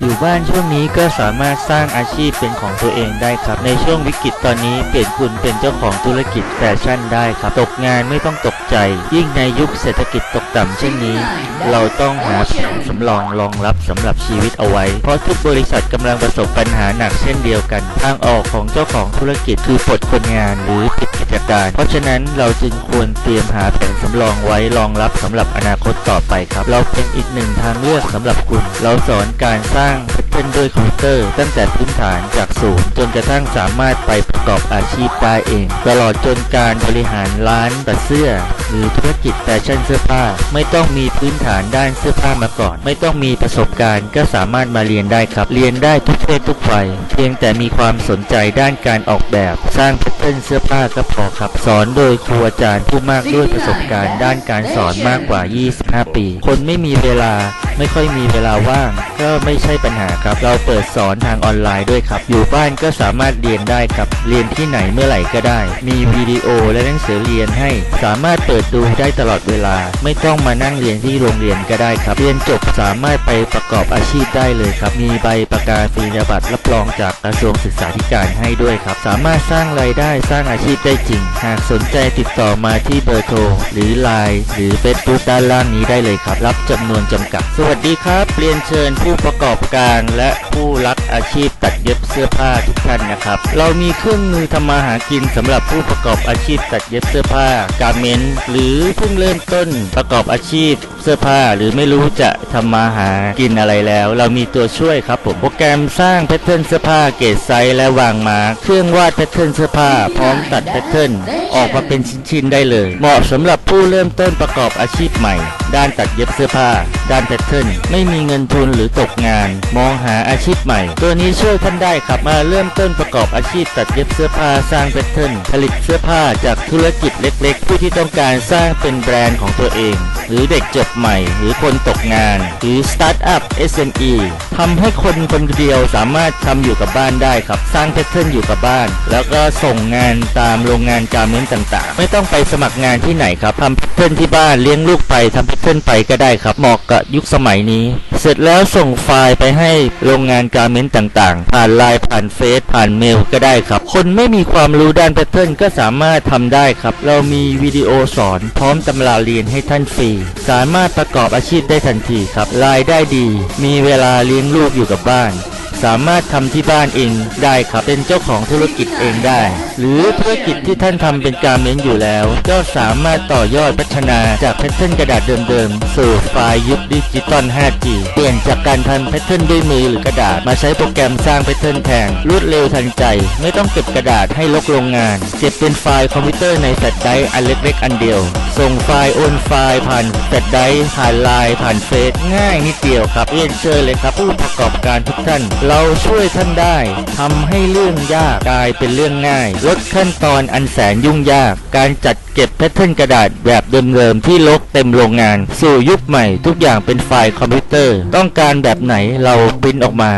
Yeah. บ้านช่วงนี้ก็สามารถสร้างอาชีพเป็นของตัวเองได้ครับ ในช่วงวิกฤตตอนนี้เปลี่ยนคุณเป็นเจ้าของธุรกิจแฟชั่นได้ครับ ตกงานไม่ต้องตกใจ ยิ่งในยุคเศรษฐกิจตกต่ำเช่นนี้ เราต้องหาแผนสำรองรองรับสำหรับชีวิตเอาไว้ เพราะทุกบริษัทกำลังประสบปัญหาหนักเช่นเดียวกัน ทางออกของเจ้าของธุรกิจคือปลดคนงานหรือปิดกิจการ เพราะฉะนั้นเราจึงควรเตรียมหาแผนสำรองไว้รองรับสำหรับอนาคตต่อไปครับ เราเป็นอีกหนึ่งทางเลือกสำหรับคุณ เราสอนการสร้าง นด้วยคอมพิวเตอร์ตั้งแต่พื้นฐานจากศูนย์จนกระทั่งสามารถไปประกอบอาชีพได้เอง ตลอดจนการบริหารร้านตัดเสื้อ หรือธุรกิจแฟชั่นเสื้อผ้า ไม่ต้องมีพื้นฐานด้านเสื้อผ้ามาก่อน ไม่ต้องมีประสบการณ์ก็สามารถมาเรียนได้ครับ เรียนได้ทุกเพศทุกวัยเพียงแต่มีความสนใจด้านการออกแบบ สร้างแพทเทิร์นเสื้อผ้าก็พอครับ สอนโดยครูอาจารย์ผู้มากด้วยประสบการณ์ด้านการสอนมากกว่า 25 ปี คนไม่มีเวลา ไม่ค่อยมีเวลาว่าง ก็ไม่ใช่ปัญหาครับ เราเปิดสอนทางออนไลน์ด้วยครับ อยู่บ้านก็สามารถเรียนได้ครับ เรียนที่ไหนเมื่อไหร่ก็ได้ มีวิดีโอและหนังสือเรียนให้ สามารถเปิดดูได้ตลอดเวลา ไม่ต้องมานั่งเรียนที่โรงเรียนก็ได้ครับ เรียนจบสามารถไปประกอบอาชีพได้เลยครับ มีใบประกาศนียบัตรรับรองจากกระทรวงศึกษาธิการให้ด้วยครับ สามารถสร้างรายได้สร้างอาชีพได้จริง หากสนใจติดต่อมาที่เบอร์โทรหรือ Line หรือ Facebook ด้านล่างนี้ได้เลยครับ รับจำนวนจำกัดสวัสดีครับ เรียนเชิญผู้ประกอบการและผู้รักอาชีพตัดเย็บเสื้อผ้าทุกท่านนะครับ เรามีเครื่องมือทำมาหากินสำหรับผู้ประกอบอาชีพตัดเย็บเสื้อผ้า การเมนหรือเพิ่งเริ่มต้นประกอบอาชีพเสื้อผ้า หรือไม่รู้จะทำมาหากินอะไรแล้ว เรามีตัวช่วยครับผมโปรแกรมสร้างแพทเทิร์นเสื้อผ้าเกรดไซส์และวางมาร์คเครื่องวาดแพทเทิร์นเสื้อผ้า พร้อมตัดแพทเทิร์นออกมาเป็นชิ้นๆได้เลย เหมาะสำหรับผู้เริ่มต้นประกอบอาชีพใหม่ ด้านตัดเย็บเสื้อผ้า ด้านแพทเทิร์นไม่มีเงินทุนหรือตกงาน มองหาอาชีพใหม่ ตัวนี้ช่วยท่านได้ครับมาเริ่มต้นประกอบอาชีพตัดเย็บเสื้อผ้าสร้างแพทเทิร์นผลิตเสื้อผ้าจากธุรกิจเล็ก ๆ ผู้ที่ต้องการสร้างเป็นแบรนด์ของตัวเอง หรือเด็กจบใหม่ หรือคนตกงาน หรือสตาร์ทอัพ SME ทำให้คนคนเดียวสามารถทำอยู่กับบ้านได้ครับ สร้างแพทเทิร์นอยู่กับบ้าน แล้วก็ส่งงานตามโรงงานการเมนต่างๆ ไม่ต้องไปสมัครงานที่ไหนครับทำแพทเทิร์นที่บ้านเลี้ยงลูกไปทำเพ่นไปก็ได้ครับ เหมาะกับยุคสมัยนี้ เสร็จแล้วส่งไฟล์ไปให้โรงงานการเมนต์ต่างๆ ผ่านไลน์ผ่านเฟซผ่านเมลก็ได้ครับ คนไม่มีความรู้ด้านแพทเทิร์นก็สามารถทำได้ครับ เรามีวิดีโอสอนพร้อมตำราเรียนให้ท่านฟรี สามารถประกอบอาชีพได้ทันทีครับรายได้ดี มีเวลาเลี้ยงลูกอยู่กับบ้าน สามารถทำที่บ้านเองได้ครับ เป็นเจ้าของธุรกิจเองได้ หรือธุรกิจที่ท่านทำเป็นการเม้นอยู่แล้ว ก็สามารถต่อยอดพัฒนาจากแพทเทิร์นกระดาษเดิมๆ สู่ไฟล์ยุคดิจิตอล 5G เปลี่ยนจากการทำแพทเทิร์นด้วยมือหรือกระดาษมาใช้โปรแกรมสร้างแพทเทิร์นแทนรวดเร็วทันใจ ไม่ต้องเก็บกระดาษให้ลกโรงงาน เก็บเป็นไฟล์คอมพิวเตอร์ในแฟลชไดร์อันเล็กๆ อันเดียว ส่งไฟล์โอนไฟล์ผ่านแฟลชไดร์ผ่านไลน์ผ่านเฟซง่ายนิดเดียวครับเรียนเชิญเลยครับผู้ประกอบการทุกท่านเราช่วยท่านได้ทำให้เรื่องยากกลายเป็นเรื่องง่าย ลดขั้นตอนอันแสนยุ่งยาก การจัดเก็บแพทเทิร์นกระดาษแบบเดิมๆที่ลกเต็มโรงงาน สู่ยุคใหม่ทุกอย่างเป็นไฟล์คอมพิวเตอร์ ต้องการแบบไหนเราปริ้นออกมา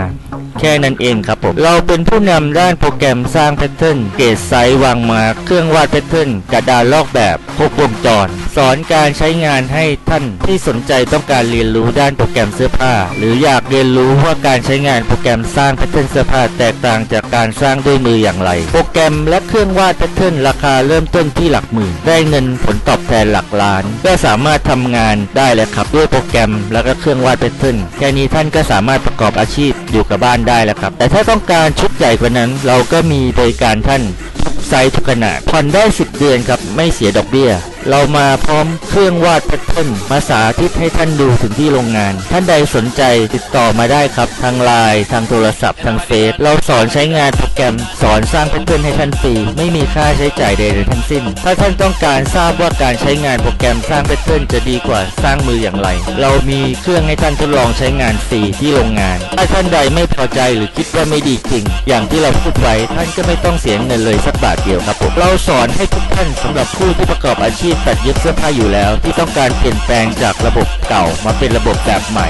แค่นั้นเองครับผม เราเป็นผู้นำด้านโปรแกรมสร้างแพทเทิร์นเกรดไซส์วางมาเครื่องวาดแพทเทิร์นกระดาษลอกแบบครบวงจร สอนการใช้งานให้ท่านที่สนใจต้องการเรียนรู้ด้านโปรแกรมเสื้อผ้า หรืออยากเรียนรู้ว่าการใช้งานโปรแกรมสร้างแพทเทิร์นเสื้อผ้าแตกต่างจากการสร้างด้วยมืออย่างไร โปรแกรมและเครื่องวาดแพทเทิร์นราคาเริ่มต้นที่หลักหมื่นได้เงินผลตอบแทนหลักล้าน ก็สามารถทำงานได้แล้วครับด้วยโปรแกรม แล้วก็เครื่องวาดแพทเทิร์นแค่นี้ท่านก็สามารถประกอบอาชีพอยู่กับบ้านได้ได้แล้วครับ แต่ถ้าต้องการชุดใหญ่กว่านั้น เราก็มีบริการท่านทุกไซส์ทุกขนาดผ่อนได้ 10 เดือนครับ ไม่เสียดอกเบี้ย เรามาพร้อมเครื่องวาดแพทเทิร์นมาสาธิตให้ท่านดูถึงที่โรงงาน ท่านใดสนใจติดต่อมาได้ครับ ทางไลน์ทางโทรศัพท์ทางเฟซเราสอนใช้งานโปรแกรม สอนสร้างแพทเทิร์นให้ท่านฟรีไม่มีค่าใช้จ่ายใดๆทั้งสิ้น ถ้าท่านต้องการทราบว่าการใช้งานโปรแกรมสร้างแพทเทิร์นจะดีกว่าสร้างมืออย่างไร เรามีเครื่องให้ท่านทดลองใช้งานฟรีที่โรงงาน ถ้าท่านใดไม่พอใจหรือคิดว่าไม่ดีจริง อย่างที่เราพูดไว้ท่านก็ไม่ต้องเสียเงินเลยสักบาทเดียวครับผมเราสอนให้ทุกท่านสำหรับผู้ที่ประกอบอาชีพตัดเย็บเสื้อผ้าอยู่แล้ว ที่ต้องการเปลี่ยนแปลงจากระบบเก่ามาเป็นระบบแบบใหม่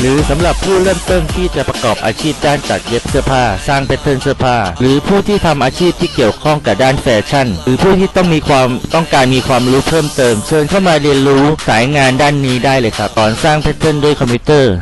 หรือสำหรับผู้เริ่มต้นที่จะประกอบอาชีพด้านตัดเย็บเสื้อผ้า สร้างแพทเทิร์นเสื้อผ้า หรือผู้ที่ทำอาชีพที่เกี่ยวข้องกับด้านแฟชั่น หรือผู้ที่ต้องมีความต้องการมีความรู้เพิ่มเติม เชิญเข้ามาเรียนรู้สายงานด้านนี้ได้เลยครับสอนสร้างแพทเทิร์นด้วยคอมพิวเตอร์